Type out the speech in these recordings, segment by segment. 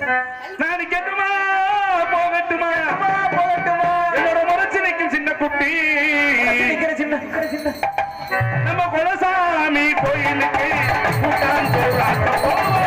நான் கெட்டுமா? போகட்டுமா? போகட்டுமா என்னோட முறைச்சு நிற்கும் சின்ன குட்டி. நம்ம குலசாமி கோயிலுக்கு கூட்டான் போவோம்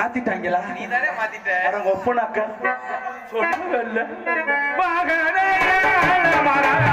மாத்திட்டாங்களா? நீ தானே மாத்திட்ட. அட ஒப்பனாக்கா மகனே மகனே,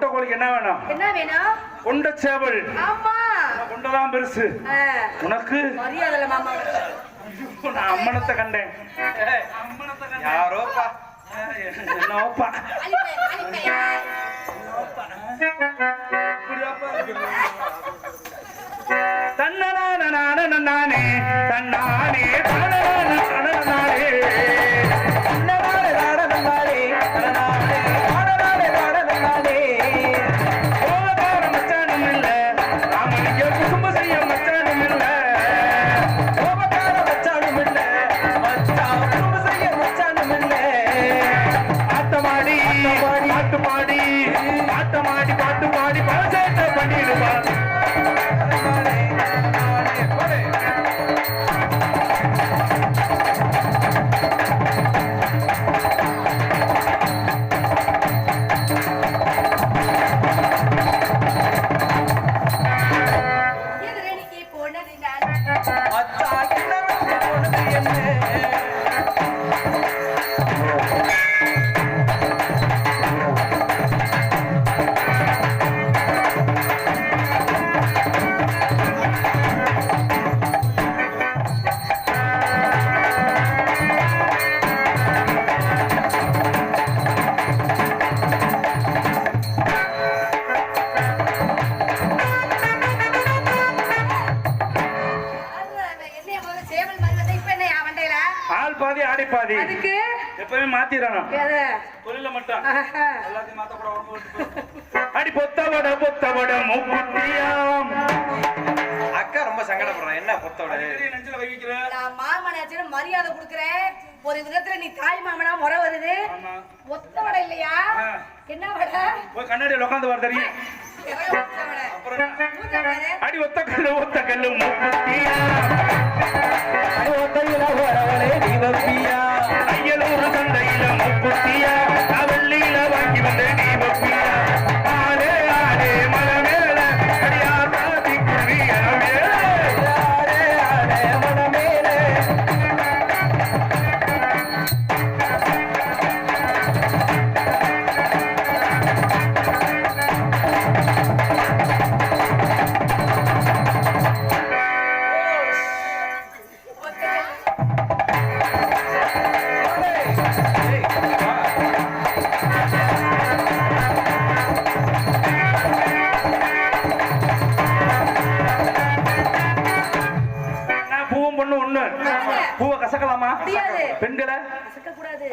கோழிக்கு என்ன வேணும்? என்ன வேணும்? கொண்ட சேவல். ஆமா. கொண்டதான் பெருசு. உனக்கு? மரியாதைல மாமா. நான் அம்மனத்தை கண்டேன். யாரோப்பா என்னப்பா. தன்னனானே தன்னானே தன்னானே அதுக்கு எப்பவுமே மாத்திடணும்? தொழில மட்டும். எல்லாத்தையும் மாத்தக்கூடாது அடி பொத்தவட பொத்தவட மூக்குத்தியாம் அக்கா ரொம்ப சங்கடப்படுறான். என்ன பொத்தோட நெஞ்சில வைக்கிறேன் நான் மாமனாச்சுன்னு மரியாதை கொடுக்குறேன். ஒரு விதத்துல நீ தாய் மாமனா முறை வருது. ஆமா. ஒத்த வடை இல்லையா. என்ன வடை? போய் கண்ணாடியில் உட்காந்து வர தெரியும். அடி ஒத்த கல்லு ஒத்த கல்லு மூக்குத்தியா. ஒத்தையில வரவளே தீபப்பியா.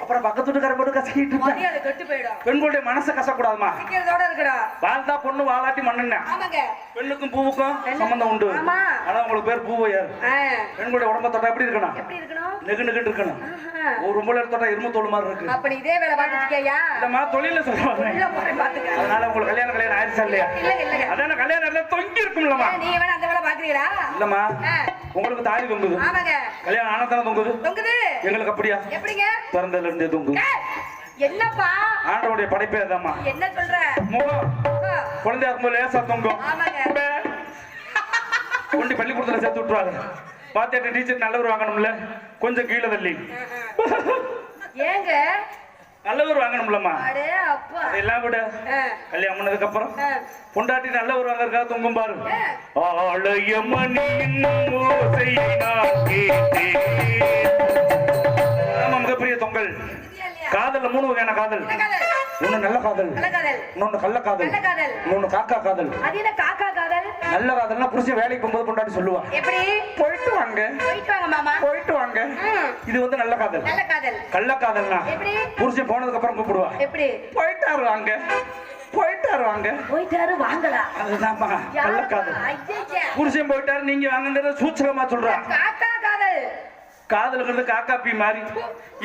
அப்புறம் பக்கத்து வீட்டுக்கார போட்டு கசக்கிட்டு இருப்பேன் மரியாதை கெட்டு போயிடும். பெண்களுடைய மனசை கசக்கூடாதுமா சீக்கிரத்தோட இருக்கடா வாழ்ந்தா பொண்ணு மண்ணுன்னு ஆமாங்க. பெண்ணுக்கும் பூவுக்கும் சம்பந்தம் உண்டு. ஆமா. ஆனா உங்களுக்கு பேர் பூவையார் பெண்களுடைய உடம்ப தொட்டா எப்படி இருக்கணும்? எப்படி இருக்கணும்? நெகு நெகுன்னு இருக்கணும். ஒரு ரொம்ப தொட்டா இரும்பு தோல் மாதிரி இருக்கு. அப்ப நீ இதே வேலை பார்த்துட்டு இருக்கியா? இல்லம்மா தொழில போறேன் பாத்துக்க. அதனால உங்களுக்கு கல்யாணம் கல்யாணம் ஆயிடுச்சா இல்லையா? இல்லங்க இல்லங்க அதான கல்யாணம் எல்லாம் தொங்கி இருக்கும்லம்மா. ஏன், நீங்க வேணா அந்த வேலை பாக்குறீங்களா இல்லம்மா உங்களுக்கு தாலி தொங்குது. ஆமாங்க. கல்யாணம் ஆனதான தொங்குது? தொங்குது. எங்களுக்கு அப்படியா எப்படிங்க பிறந்ததுல இருந்தே ஏய், என்னப்பா ஆண்டவருடைய படைப்பே அதாம்மா என்ன சொல்ற முகம் குழந்தையா இருக்கும்போது லேசா தொங்கும் கொண்டு பள்ளிக்கூடத்துல சேர்த்து விட்டுருவாங்க பாத்தியாட்ட டீச்சர் நல்லவர் வாங்கணும்ல கொஞ்சம் கீழே தள்ளி ஏங்க நல்லவர் வாங்கணும்லம்மா. அடே அப்பா. அதெல்லாம் விட. கல்யாணம் பண்ணதுக்கு அப்புறம். பொண்டாட்டி நல்லவர் வாங்கறதுக்காக தொங்கும் பாரு. ஆலய மணியின் ஓசையை நான் கேட்டேன். ஆமா, மிகப்பெரிய தொங்கல்? காதல்ல மூணு வகையான காதல்? ஒண்ணு நல்ல காதல். இன்னொன்னு கள்ள காதல். இன்னொன்னு காக்கா காதல். அது என்ன காக்கா காதல்? நல்ல காதல்னா புருஷன் வேலைக்கு போகும்போது பொண்டாட்டி சொல்லுவா. எப்படி? போயிட்டு வாங்க. போயிட்டு வாங்க மாமா. போயிட்டு வாங்க. இது வந்து நல்ல காதல். நல்ல காதல். கள்ள காதல்னா எப்படி? புருஷன் போனதுக்கு அப்புறம் கூப்பிடுவா. எப்படி? போயிட்டாரு வாங்க. போயிட்டாரு வாங்க. போயிட்டாரு வாங்கலா அதுதான்ப்பா. கள்ள காதல். புருஷன் போயிட்டாரு நீங்க வாங்குங்கிறத சூச்சகமா சொல்றா. காக்கா காதல். காதலுங்கிறது காக்காப்பி மாதிரி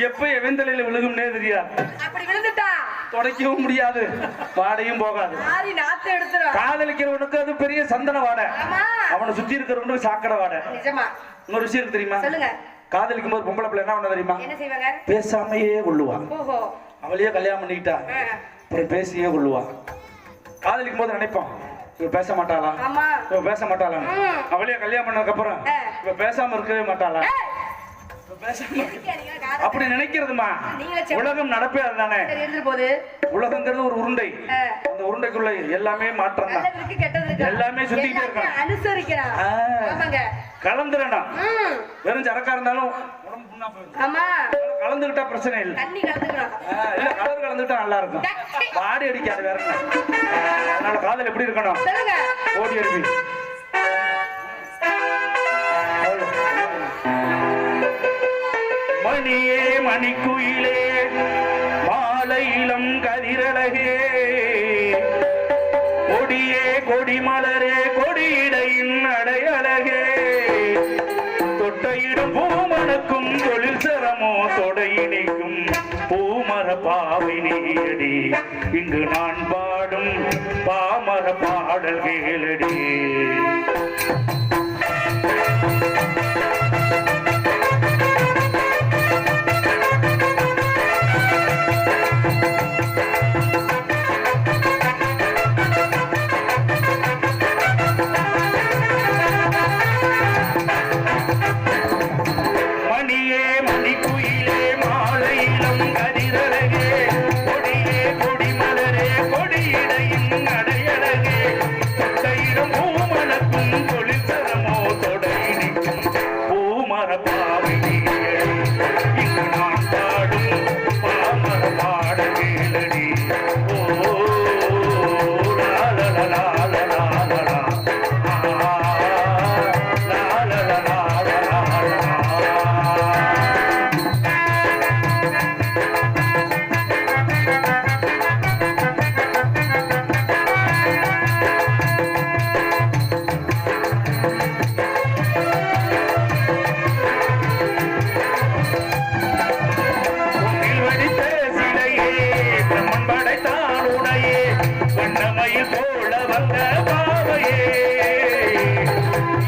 எப்ப எவந்தலையில விழுகும்னே தெரியாது. அப்படி விழுந்துட்டா தொடக்கவும் முடியாது. வாடையும் போகாது. காதலிக்கிறவனுக்கு அது பெரிய சந்தன வாடை. அவனை சுத்தி இருக்கிறவனுக்கு சாக்கடை வாடை. இன்னொரு விஷயம் தெரியுமா? காதலிக்கும் போது பொம்பளை பிள்ளை என்ன பண்ண தெரியுமா? பேசாமையே கொள்ளுவா ஓஹோ. அவளையே கல்யாணம் பண்ணிக்கிட்டா அப்புறம் பேசியே கொள்ளுவா காதலிக்கும் போது நினைப்போம் இவ பேச மாட்டாளா? இவ பேச மாட்டாளா. அவளையே கல்யாணம் பண்ணதுக்கு அப்புறம். இவ பேசாம இருக்கவே மாட்டாளா? அப்படி நினைக்கிறதுமா? உலகம் நடப்பே அதுதானே? உலகங்கிறது ஒரு உருண்டை. அந்த உருண்டைக்குள்ள எல்லாமே மாற்றம் எல்லாமே சுத்திக்கிட்டே இருக்கணும் கலந்துடணும் வெறும் சரக்கா இருந்தாலும் கலந்துகிட்டா பிரச்சனை இல்லை. இல்ல கலர் கலந்துகிட்டா நல்லா இருக்கும். பாடி அடிக்காது வேற. அதனால காதல் எப்படி இருக்கணும்? ஓடி அடிப்பி மணியே மணிக்குயிலே மாலையிலம் கதிரழகே. கொடியே கொடிமலரே கொடியிடையின் அடையழகே. தொட்டையிடும் பூமனுக்கும் தொழில் சிரமோ தொடையினிக்கும் பூமர பாவினியடி இங்கு நான் பாடும் பாமர பாடல் கேளடி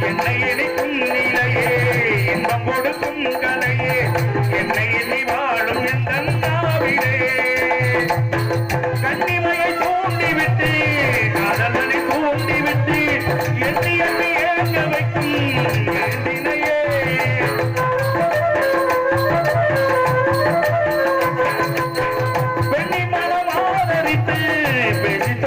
என்னை இனிக்கும் நிலையே இன்பம் கொடுக்கும் கலையே என்னை எண்ணி வாழும் எந்த நாவிலே கன்னிமையை தூண்டிவிட்டு காதலனை தூண்டிவிட்டு எண்ணி எண்ணி ஏங்க வைக்கும் பெண்ணி மனம் ஆதரித்து பேசித்த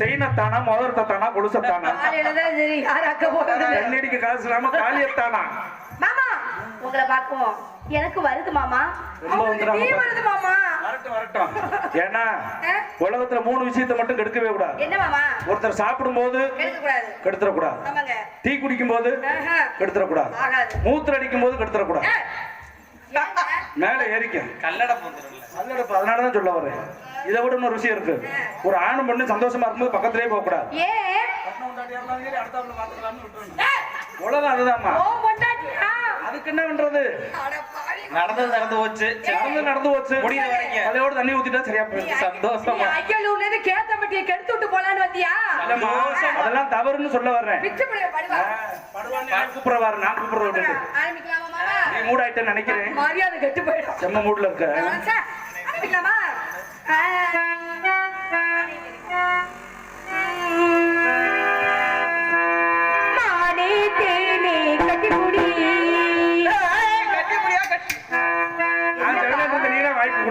செய்யத்தானா முதற்கத்தானா கொலுசத்தானா? கண்ணடிக்கு காசு இல்லாம காலியத்தானா மாமா உங்களை பார்க்கவும். எனக்கு வருது மாமா. வருது மாமா. ஏன்னா? உலகத்துல மூணு விஷயத்தை மட்டும் கெடுக்கவே கூடாது. என்ன மாமா? ஒருத்தர் சாப்பிடும் போது கூடாது ஆமாங்க. டீ குடிக்கும் போது ஆஹா. கெடுத்துடக்கூடாது. ஆகாது. மூத்திர அடிக்கும் போது ஏங்க? மேல ஏறிக்கும் அதனால அதனாலதான் சொல்ல வரேன் இதை விட இன்னொரு விஷயம் இருக்கு. ஒரு ஆணும் பொண்ணு சந்தோஷமா இருக்கும்போது பக்கத்திலே போக கூடாது உலகம் அதுதான்மா? அதுக்கு என்ன பண்றது. நடந்தது நடந்து போச்சு. நடந்து நடந்து போச்சு. முடியிற வரைக்கும். அதையோட தண்ணி ஊத்திட்டா சரியா ஐ- சந்தோஷமா. ஐயலூர்ல இருந்து கேத்தம்பட்டியை கெடுத்து விட்டு போலான்னு வந்தியா? அதெல்லாம் தவறுன்னு சொல்ல வர்றேன். பிச்சு நான் கூப்பிடுறவாரு நான் கூப்பிடுற விட்டுட்டு. ஆரம்பிக்கலாமா மாமா நீ மூடாயிட்டேன்னு நினைக்கிறேன். மரியாதை கெட்டு போயிடும். செம்ம மூட்ல இருக்க? ஆரம்பிக்கலாமா?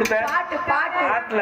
கொடுத்த பாட்டு பாட்டு. பாட்டுல